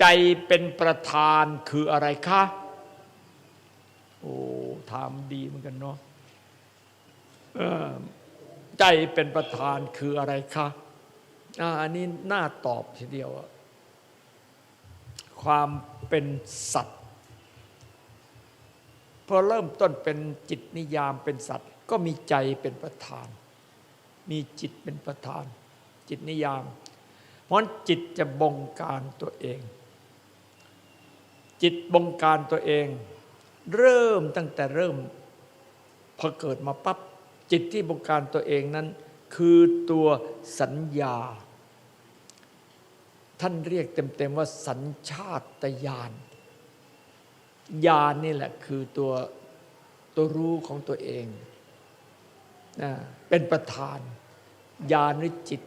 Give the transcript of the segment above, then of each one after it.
ใจเป็นประธานคืออะไรคะโอ้ถามดีเหมือนกันเนาะใจเป็นประธานคืออะไรคะอันนี้น่าตอบทีเดียวอะความเป็นสัตว์พอเริ่มต้นเป็นจิตนิยามเป็นสัตว์ ก็มีใจเป็นประธาน มีจิตเป็นประธาน จิตนิยาม เพราะจิตจะบงการตัวเอง จิตบงการตัวเอง เริ่มตั้งแต่เริ่มพอเกิดมาปั๊บจิตที่บงการตัวเองนั้น คือตัวสัญญา ท่านเรียกเต็มๆว่าสัญชาตญาณญาณนี่แหละคือตัวตัวรู้ของตัวเองนะเป็นประธานญาณหรือจิต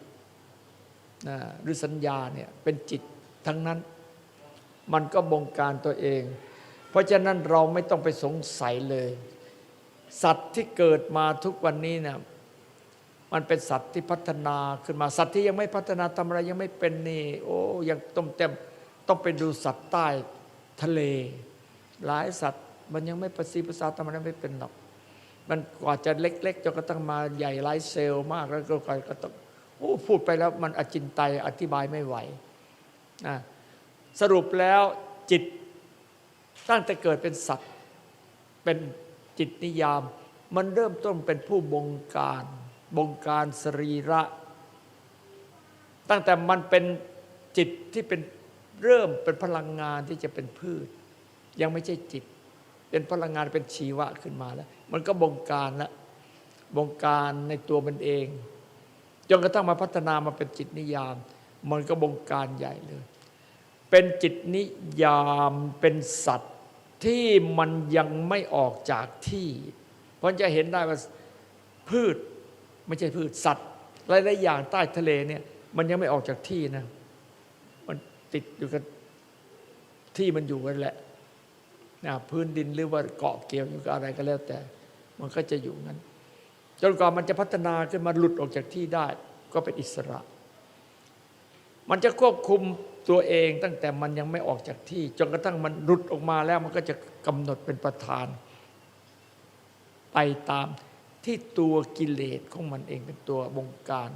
นะหรือสัญญาเนี่ยเป็นจิตทั้งนั้น มันก็บงการตัวเอง เพราะฉะนั้นเราไม่ต้องไปสงสัยเลย สัตว์ที่เกิดมาทุกวันนี้เนี่ยมันเป็นสัตว์ที่พัฒนาขึ้นมาสัตว์ที่ยังไม่พัฒนาทำอะไรยังไม่เป็นนี่โอ้ยังต้องเต็มต้องไปดูสัตว์ใต้ทะเล หลายสัตว์มันยังไม่ประสีภาษาทำอะไรไม่เป็นหรอกมันกว่าจะเล็กๆจนกระทั่งมาใหญ่หลายเซลล์มากแล้วก็ก็ต้องโอ้พูดไปแล้วมันอจินไตยอธิบายไม่ไหวนะ สรุปแล้วจิตตั้งแต่เกิดเป็นสัตว์ เป็นจิตนิยาม มันเริ่มต้นเป็นผู้บงการ บงการสรีระ ตั้งแต่มันเป็นจิตที่เป็นเริ่มเป็นพลังงานที่จะเป็นพืช ยังไม่ใช่จิต เป็นพลังงานเป็นชีวะขึ้นมาแล้ว มันก็บงการล้วบงการในตัวมันเองจนกระทั่งมาพัฒนามาเป็นจิตนิยาม มันก็บงการใหญ่เลย เป็นจิตนิยามเป็นสัตว์ที่มันยังไม่ออกจากที่ เพราะจะเห็นได้ว่าพืชไม่ใช่พืชสัตว์หลายๆอย่างใต้ทะเลเนี่ยมันยังไม่ออกจากที่นะ มันติดอยู่กับที่มันอยู่กันแหละนะพื้นดินหรือว่าเกาะเกี่ยวอยู่กับอะไรก็แล้วแต่ มันก็จะอยู่นั้น จนกว่ามันจะพัฒนาขึ้นมาหลุดออกจากที่ได้ ก็เป็นอิสระ มันจะควบคุมตัวเองตั้งแต่มันยังไม่ออกจากที่ จนกระทั่งมันหลุดออกมาแล้วมันก็จะกำหนดเป็นประธาน ไปตามที่ตัวกิเลสของมันเองเป็นตัวบงการ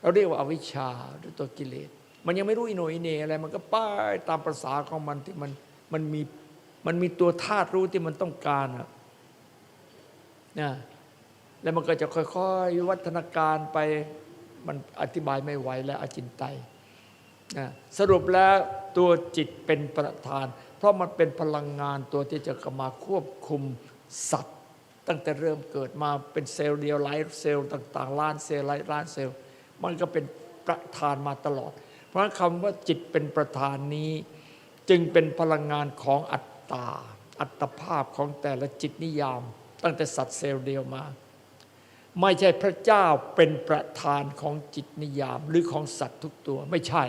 เราเรียกว่าอาวิชชาหรือตัวกิเลส มันยังไม่รู้อิโหนอิเนอะไร มันก็ป้ายตามภาษาของมันที่มันมันมีมันมีตัวธาตุรู้ที่มันต้องการอะนะแล้วมันก็จะค่อยๆวิวัฒนาการไป มันอธิบายไม่ไหวแล้วอจินไตยนะสรุปแล้วตัวจิตเป็นประธาน เพราะมันเป็นพลังงานตัวที่จะมาควบคุมสัตว์ ตั้งแต่เริ่มเกิดมาเป็นเซลล์เดียวไลฟ์เซลล์ต่าง ๆ ล้านเซลล์ล้านเซลล์ มันก็เป็นประธานมาตลอด เพราะคำว่าจิตเป็นประธานนี้ จึงเป็นพลังงานของอัตตา อัตภาพของแต่ละจิตนิยาม ตั้งแต่สัตว์เซลล์เดียวมา ไม่ใช่พระเจ้าเป็นประธานของจิตนิยามหรือของสัตว์ทุกตัวไม่ใช่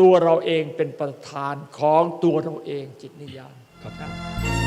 ตัวเราเองเป็นประธานของตัวเราเองจิตนิยามครับ